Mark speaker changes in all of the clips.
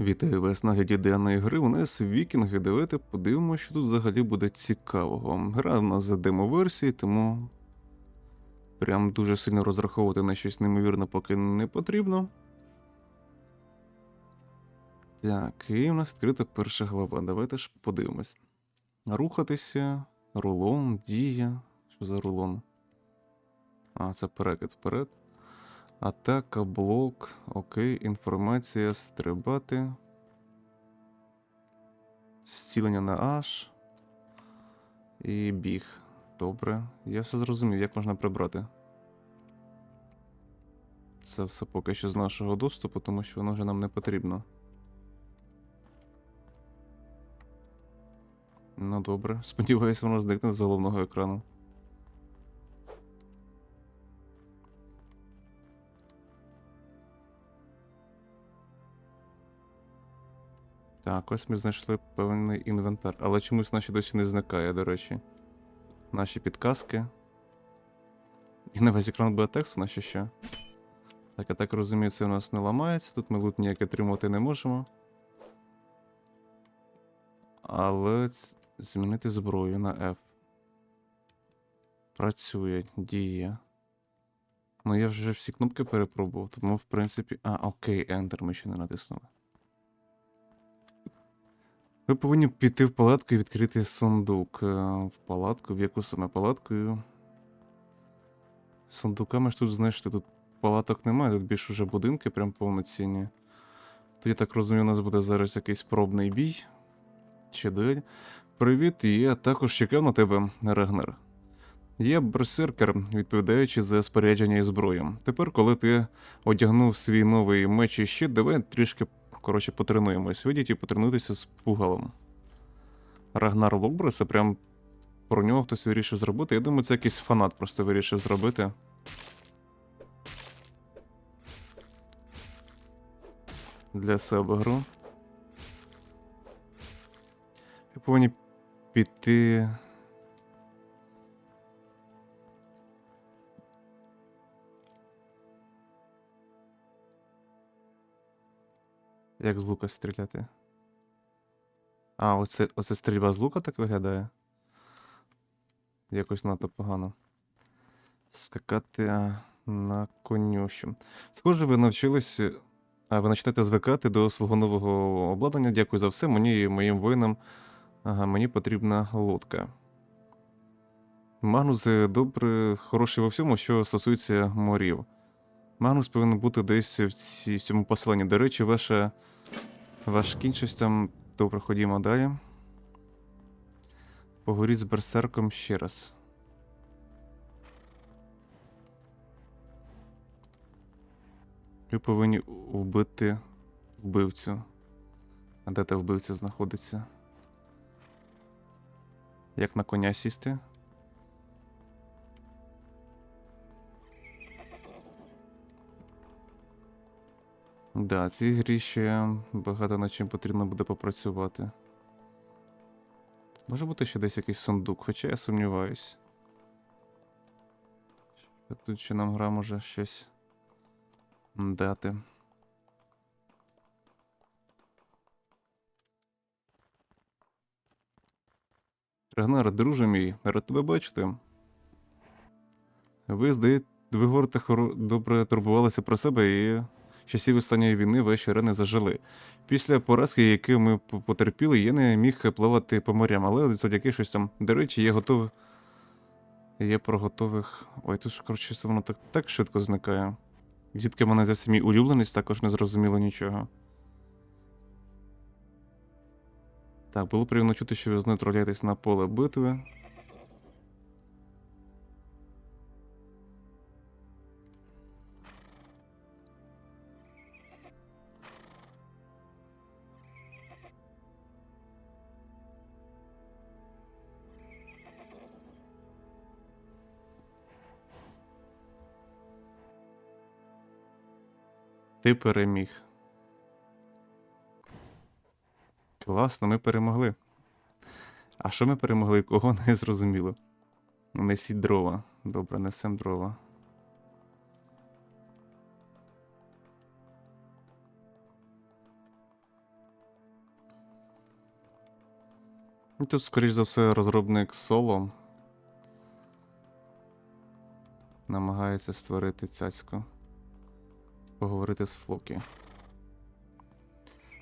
Speaker 1: Вітаю вас на гляді денної гри. У нас вікінги. Давайте подивимося, що тут взагалі буде цікавого. Гра в нас за демо-версії, тому прям дуже сильно розраховувати на щось неймовірне поки не потрібно. Так, і у нас відкрита перша глава. Давайте ж подивимось. Рухатися, рулон, дія. Що за рулон? А, це перекид вперед. Атака, блок, окей, інформація, стрибати. Зцілення на H. І біг. Добре. Я все зрозумів, як можна прибрати. Це все поки що з нашого доступу, тому що воно вже нам не потрібно. Ну добре. Сподіваюся, воно зникне з головного екрану. Так, ось ми знайшли певний інвентар, але чомусь наші досі не зникає, до речі. Наші підказки. І на весь екран буде текст, у нас ще що. Так, я так розумію, це у нас не ламається. Тут ми лут ніяк отримати не можемо. Але змінити зброю на F. Працює, діє. Ну, я вже всі кнопки перепробував, тому в принципі. А, окей, Enter ми ще не натиснули. Ви повинні піти в палатку і відкрити сундук. Е, В палатку, в яку саме палаткою. Сундуками ж тут знайшли. Тут палаток немає, тут більше вже будинки прям повноцінні. То я так розумію, у нас буде зараз якийсь пробний бій. Чи дуель. Привіт, я також чекав на тебе, Рагнер. Я берсеркер, відповідаючи за спорядження і зброю. Тепер, коли ти одягнув свій новий меч і щит, давай трішки коротше, потренуємось. Вийдіть і потренуйтеся з пугалом. Рагнар Локбре, це прям про нього хтось вирішив зробити. Я думаю, це якийсь фанат просто вирішив зробити. Для себе гру. Ви повинні піти. Як з лука стріляти? А, оце, оце стрільба з лука так виглядає? Якось надто погано. Скакати на конюшю. Схоже, ви навчилися. А, ви почнете звикати до свого нового обладнання. Дякую за все. Мені і моїм воїнам. Ага, мені потрібна лодка. Магнус е, добре, хороший во всьому, що стосується морів. Магнус повинен бути десь в, ці, в цьому поселенні. До речі, ваша, ваш кінь щось там. Добре, ходімо далі. Поговоріть з берсерком ще раз. Ви повинні вбити вбивцю. А де та вбивця знаходиться? Як на коня сісти? Да, цій грі ще багато над чим потрібно буде попрацювати. Може бути ще десь якийсь сундук, хоча я сумніваюсь. Тут ще нам гра може щось дати. Рагнар, друже мій, рад тебе бачити. Ви, здаєте, ви говорите, хоро... добре турбувалися про себе і часів останньої війни ваші рани зажили. Після поразки, яку ми потерпіли, я не міг плавати по морям, але завдяки щось там. До речі, я готовий. Я про готових. Ой, тут ж, коротше, воно так, так швидко зникає. Звідки мене взявся мій улюбленець, також не зрозуміло нічого. Так, було приємно чути, що ви знову трапляєтесь на поле битви. Ти переміг. Класно, ми перемогли. А що ми перемогли? Кого не зрозуміло? Несіть дрова. Добре, несем дрова. Тут, скоріш за все, розробник солом намагається створити цяцько. Поговорити з Флокі.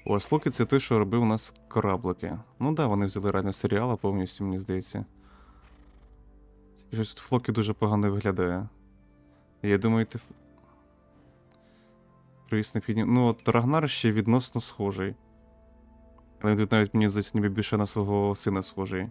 Speaker 1: О, Флокі це той, що робив у нас кораблики. Ну да, вони взяли реально серіала повністю, мені здається. Щось тут Флокі дуже погано виглядає. Я думаю, ти. ф- Привіс необхідні. Ну, от Рагнар ще відносно схожий. Але він тут навіть мені здається, ніби більше на свого сина схожий.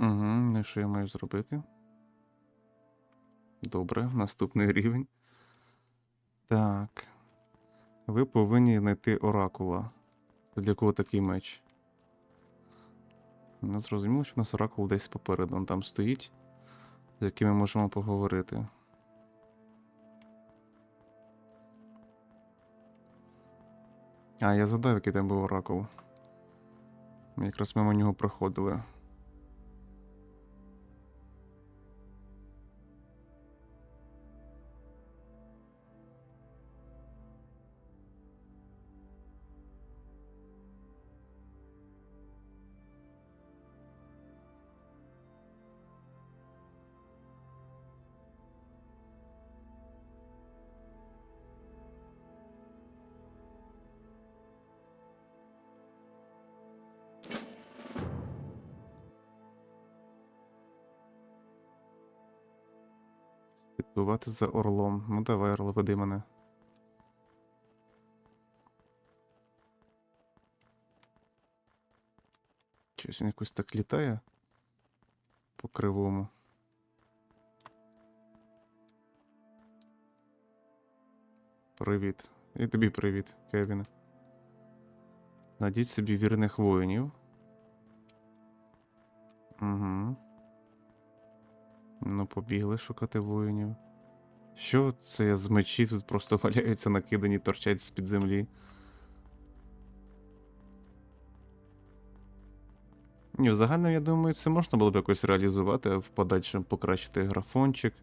Speaker 1: Угу, ну що я маю зробити? Добре, наступний рівень. Так. Ви повинні знайти оракула. Це Для кого такий меч? Ну, зрозуміло, що в нас оракул десь попереду он там стоїть, з яким ми можемо поговорити. А, я задав, який там був оракул. Ми якраз нього проходили. Слідкувати за орлом. Ну давай, орл, веди мене. Щось він якось так літає по кривому. Привіт. І тобі привіт, Кевіне. Найдіть собі вірних воїнів. Угу. Ну, побігли шукати воїнів. Що це з мечі тут просто валяються накидані, торчать з-під землі. Ні, в загальному, я думаю, це можна було б якось реалізувати, в подальшому покращити графончик.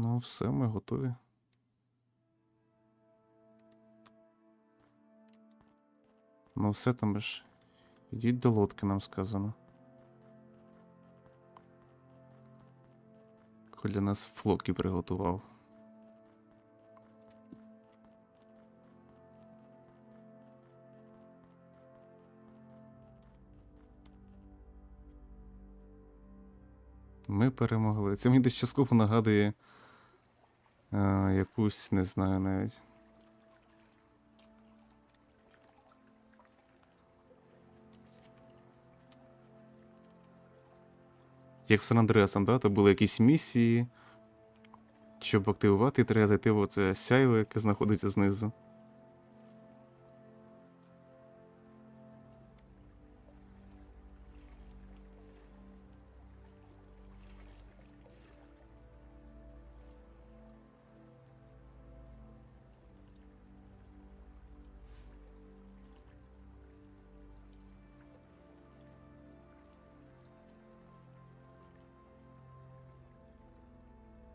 Speaker 1: Ну, все, ми готові. Ну, все там ж. Ідіть до лодки, нам сказано. Коля нас флоки приготував. Ми перемогли. Це мені десь частково нагадує е, якусь, не знаю навіть. Як в Сан Андреасом, да? То були якісь місії. Щоб активувати, треба зайти в оце сяйво, яке знаходиться знизу.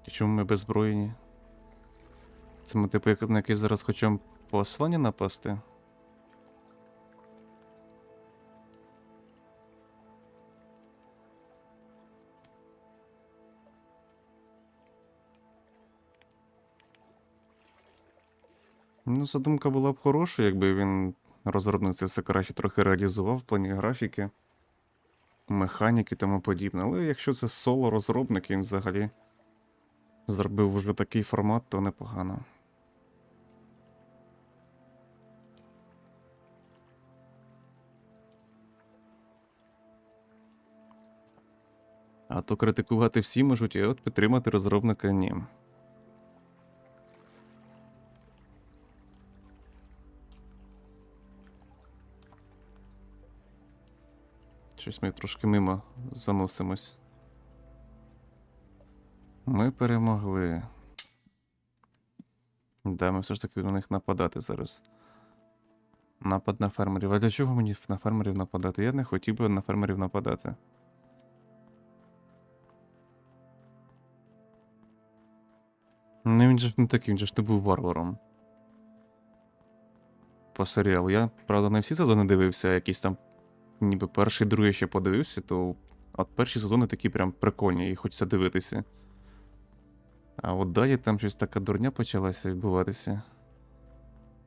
Speaker 1: І Чому ми беззброєні? Це ми, типу, як на якесь зараз хочемо послання напасти? Ну, задумка була б хороша, якби він розробник це все краще трохи реалізував в плані графіки. механіки і тому подібне. Але якщо це соло розробник, він взагалі зробив вже такий формат, то непогано. А то критикувати всі можуть, а от підтримати розробника ні. Щось ми трошки мимо заносимось. Ми перемогли. Да, ми все ж таки на них нападати зараз. Напад на фермерів. А для чого мені на фермерів нападати? Я не хотів би на фермерів нападати. Ну він же ж не такий, він же ж не був варваром. По серіалу. Я, правда, не всі сезони дивився, а якісь там ніби перший, другий ще подивився, то от перші сезони такі прям прикольні, і хочеться дивитися. А от далі там щось така дурня почалася відбуватися.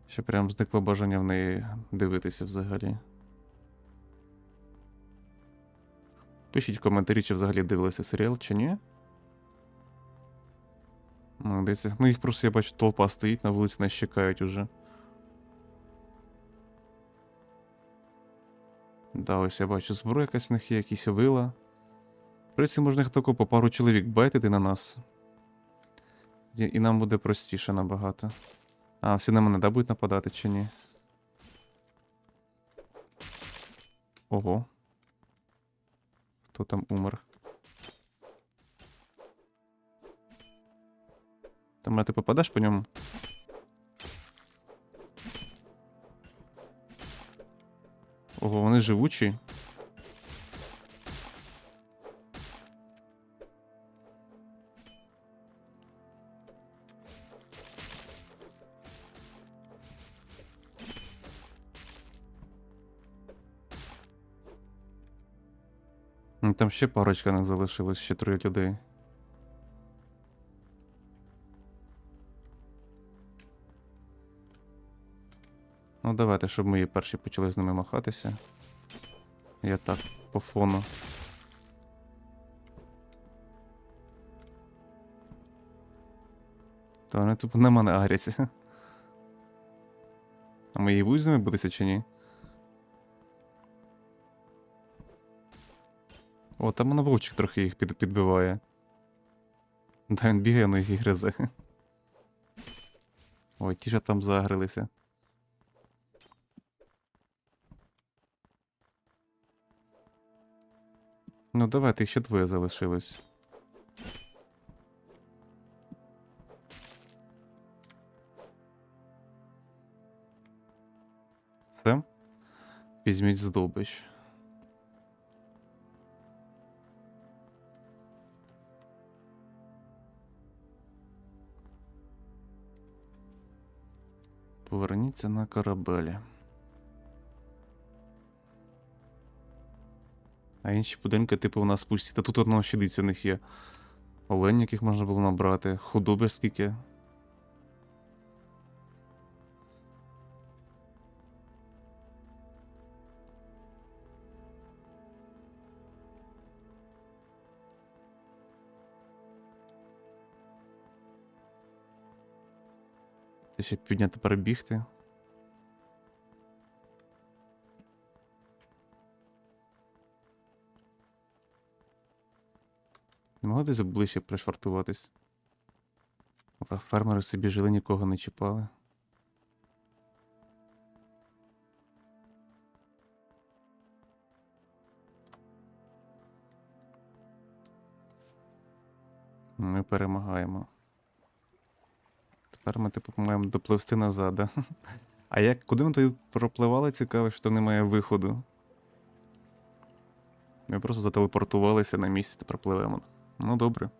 Speaker 1: Що прям зникло бажання в неї дивитися взагалі. Пишіть в коментарі, чи взагалі дивилися серіал, чи ні. Ну, дивіться. Ну їх просто я бачу, толпа стоїть на вулиці, нас чекають уже. Да, ось я бачу, зброя якась в них є, якісь вила. В принципі, можна їх тако по пару чоловік байтити на нас. І, нам буде простіше набагато. А, всі на мене, да, будуть нападати чи ні? Ого. Хто там умер? Там ти попадеш по ньому? Ого, вони живучі. Там ще парочка не залишилось, ще троє людей. Ну, давайте, щоб ми перші почали з ними махатися. Я так, по фону. Та вони тупо на мене агряться. А ми її з битися чи ні? О, там воно вовчик трохи їх під, підбиває. Да, він бігає, на їх і гризе. Ой, ті ж там загрилися. Ну давайте, їх ще двоє залишилось. Все? Візьміть здобич. Поверніться на корабелі. А інші будинки, типу, у нас пусті. Та тут одного щадиця у них є. Олень, яких можна було набрати, худоби скільки. Ще півдня тепер бігти. Не могли десь ближче пришвартуватись. А фермери собі жили, нікого не чіпали. Ми перемагаємо. Тепер ми, типу, маємо допливсти назад. А як куди ми тоді пропливали, цікаво, що немає виходу. Ми просто зателепортувалися на місці та пропливемо. Ну, добре.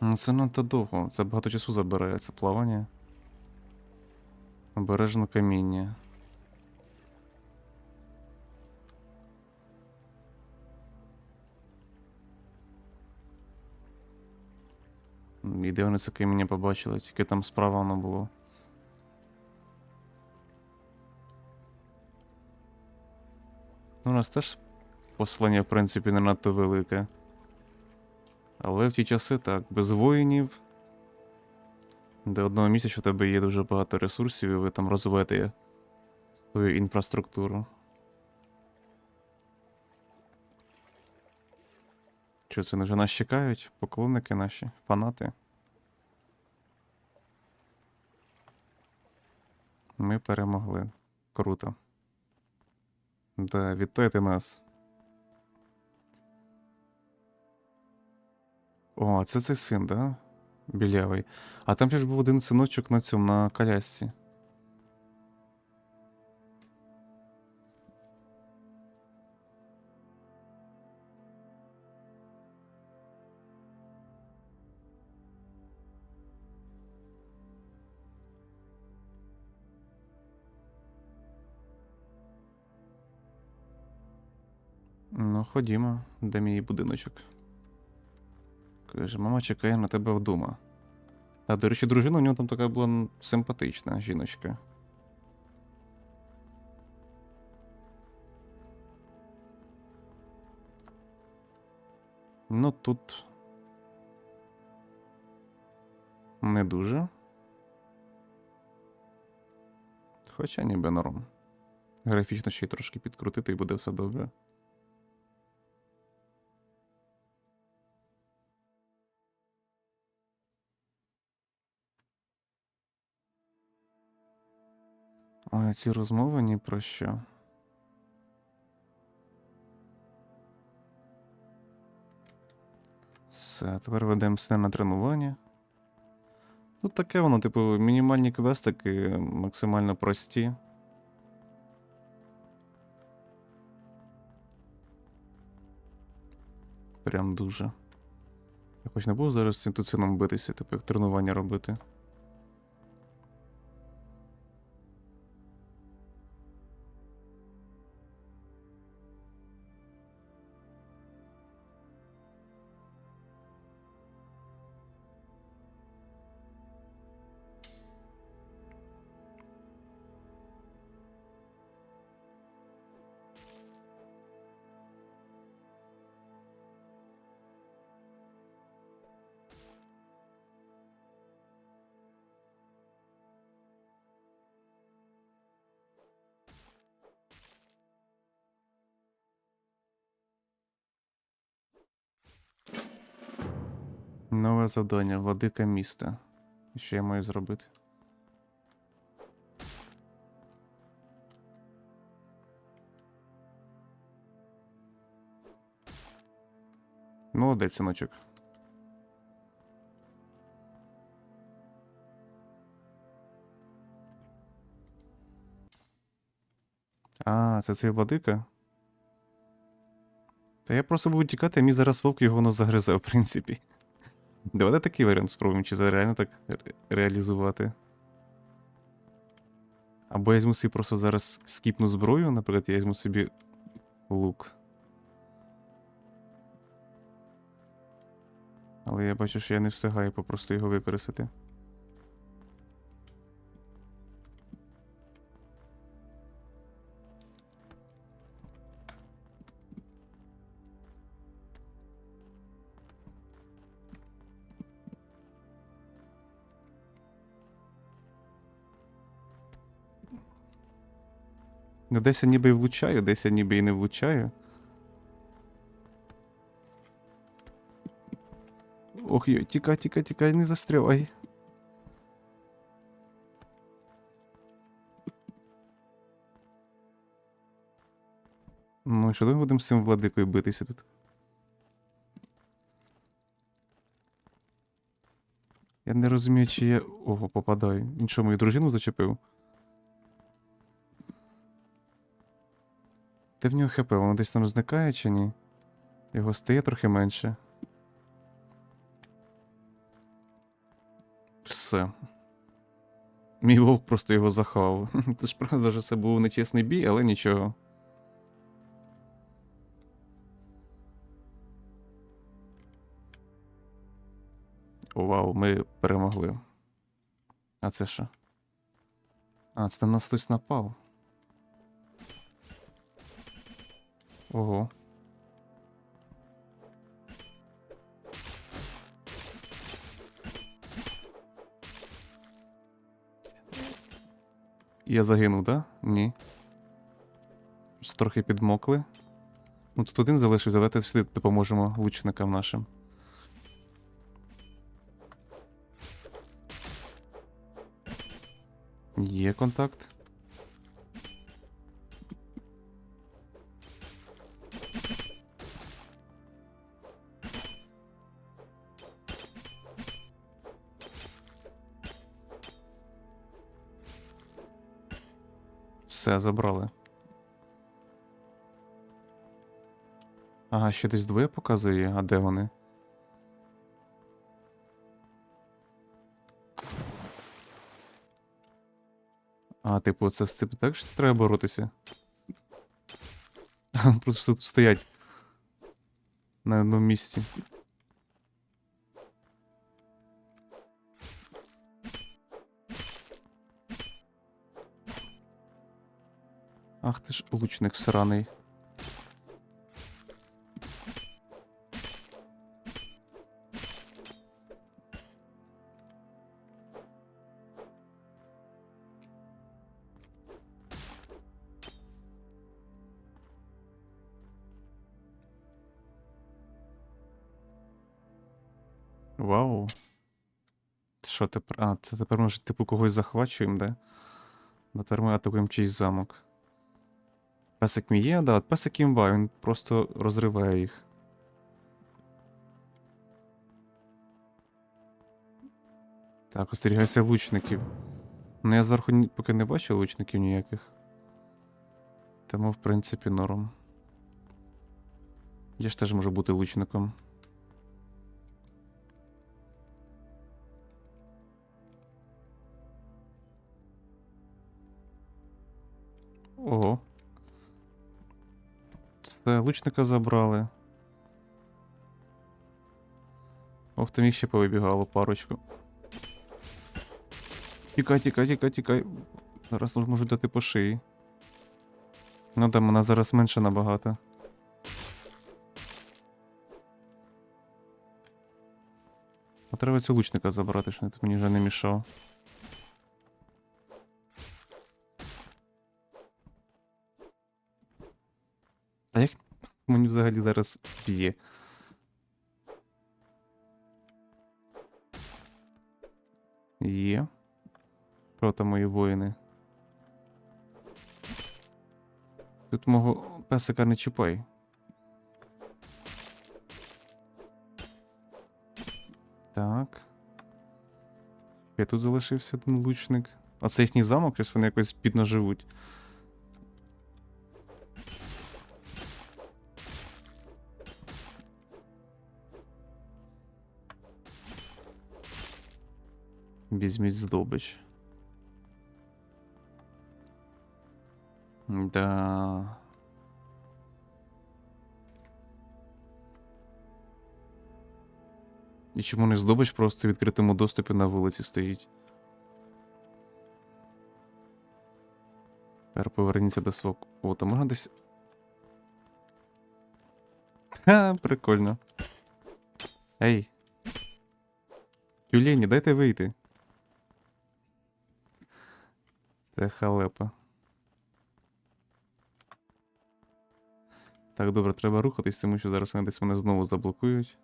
Speaker 1: Ну, це надто довго. Це багато часу забирає це плавання. Обережно каміння. І де вони це побачили, тільки там справа воно було. Ну, у нас теж послання, в принципі, не надто велике. Але в ті часи так, без воїнів. До одного місяця у тебе є дуже багато ресурсів, і ви там розвиваєте свою інфраструктуру. Що це вже нас чекають? Поклонники наші, фанати. Ми перемогли. Круто. Да, вітайте нас. О, це цей син, да? Білявий. А там ж був один синочок на цьому, на колясці. Ну, ходімо, де мій будиночок. Каже, мама чекає на тебе вдома. А, до речі, дружина у нього там така була симпатична жіночка. Ну тут. Не дуже. Хоча ніби норм. Графічно ще й трошки підкрутити і буде все добре. Ой, ці розмови ні про що. Все, тепер ведемо все на тренування. Тут таке воно, типу, мінімальні квестики, максимально прості. Прям дуже. Я хоч не буду зараз з цим туцином битися, типу, як тренування робити. Нове завдання, владика міста. Що я маю зробити? Молодець, синочок. А, це цей владика? Та я просто буду тікати, а мій зараз вовк його воно загризе, в принципі. Давайте такий варіант спробуємо, чи реально так ре- реалізувати. Або я візьму собі просто зараз скіпну зброю, наприклад, я візьму собі лук. Але я бачу, що я не встигаю попросту його використати. Ну, десь я ніби і влучаю, десь я ніби і не влучаю. Ох, йой, тікай, тікай, тікай, не застрявай. Ну, що ми будемо з цим владикою битися тут? Я не розумію, чи я. Ого, попадаю. Що, мою дружину зачепив? Де в нього ХП? Воно десь там зникає чи ні? Його стає трохи менше. Все. Мій вовк просто його захавав. Це ж правда, що це був нечесний бій, але нічого. Вау, ми перемогли. А це що? А, це на нас хтось напав. Ого. Я загинув, да? Ні. Трохи підмокли. Ну тут один залишився, давайте сюди допоможемо лучникам нашим. Є контакт. Все, забрали. Ага, ще десь двоє показує, а де вони? А, типу, це з цим так що треба боротися? Просто тут стоять. На одному місці. Ах ти ж лучник сраний. Вау. Що тепер? А, це тепер може, типу, когось захвачуємо, да? Ну, Тепер ми атакуємо чийсь замок. Песик мій є, да, песик імба, він просто розриває їх. Так, остерігайся лучників. Ну я зверху поки не бачу лучників ніяких. Тому, в принципі, норм. Я ж теж можу бути лучником. Ого. Все, лучника забрали. Ох, там їх ще повибігало парочку. Тікай, тікай, тікай, тікай. Зараз можу дати по шиї. Ну там вона зараз менше набагато. А треба цього лучника забрати, що тут мені вже не мішав. Мені взагалі зараз б'є? Є. Там мої воїни? Тут мого песика не чіпай. Так. Я тут залишився один лучник. А це їхній замок, щось вони якось піднаживуть. Візьміть здобич. Да. І чому не здобич просто в відкритому доступі на вулиці стоїть? Тепер поверніться до свого. О, то можна десь. Ха, прикольно. Ей. Тюлені, дайте вийти. Це халепа. Так, добре, треба рухатись, тому що зараз вони десь мене знову заблокують.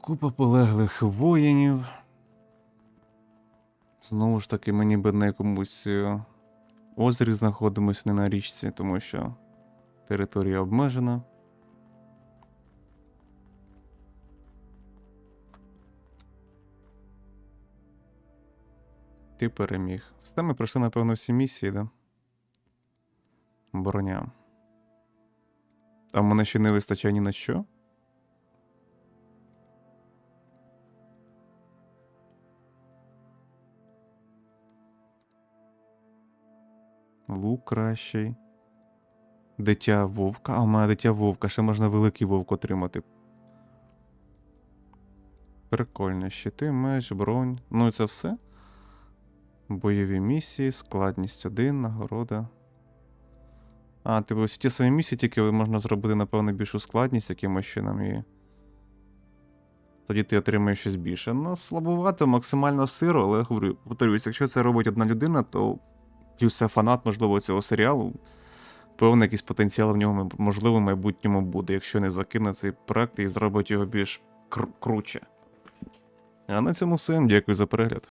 Speaker 1: Купа полеглих воїнів. Знову ж таки, мені би на якомусь е, озері знаходимося не на річці, тому що територія обмежена. Ти переміг. Все, ми пройшли, напевно, всі місії, да? Броня. А в мене ще не вистачає ні на що? Лук кращий. Дитя вовка. А, у мене дитя вовка, ще можна великий вовк отримати. Прикольно. Щити, меч, бронь. Ну і це все. Бойові місії, складність 1, нагорода. А, типу, всі ті самі місії, тільки можна зробити, напевно, більшу складність якимось чином і. Тоді ти отримаєш щось більше. Ну, слабувато, максимально сиро, але я говорю, повторюсь, якщо це робить одна людина, то плюс це фанат, можливо, цього серіалу. Певний якийсь потенціал в ньому, можливо, в майбутньому буде, якщо не закине цей проект і зробить його більш кр- круче. А на цьому все. Дякую за перегляд.